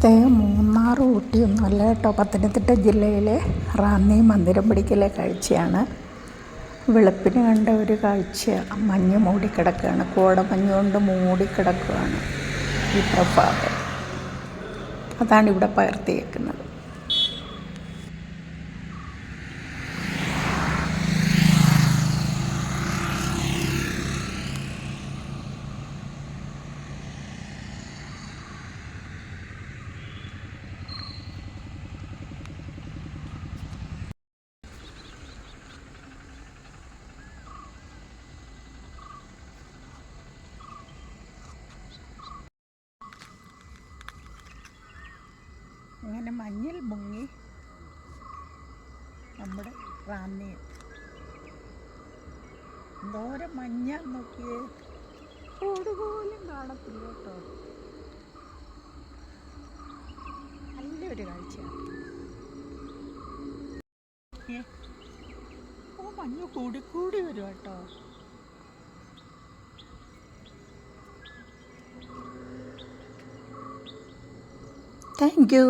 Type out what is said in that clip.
ഇത് മൂന്നാർ ഊട്ടിയൊന്നും അല്ല കേട്ടോ. പത്തനംതിട്ട ജില്ലയിലെ റാന്നി മന്ദിരം പിടിക്കലെ കാഴ്ചയാണ്. വെളുപ്പിന് കണ്ട ഒരു കാഴ്ച. മഞ്ഞ് മൂടിക്കിടക്കുകയാണ്. കോടമഞ്ഞ് കൊണ്ട് മൂടിക്കിടക്കുകയാണ് ഈ പ്രഭാതം. അതാണ് ഇവിടെ പകർത്തിയേക്കുന്നത്. അങ്ങനെ മഞ്ഞിൽ മുങ്ങി നമ്മുടെ റാന്നി. എന്തോരം മഞ്ഞ നോക്കിയേ. കൂട് പോലും കാണത്തില്ല കേട്ടോ. നല്ലൊരു കാഴ്ചയാണ് ഓ മഞ്ഞ് കൂടിക്കൂടി വരും കേട്ടോ. Thank you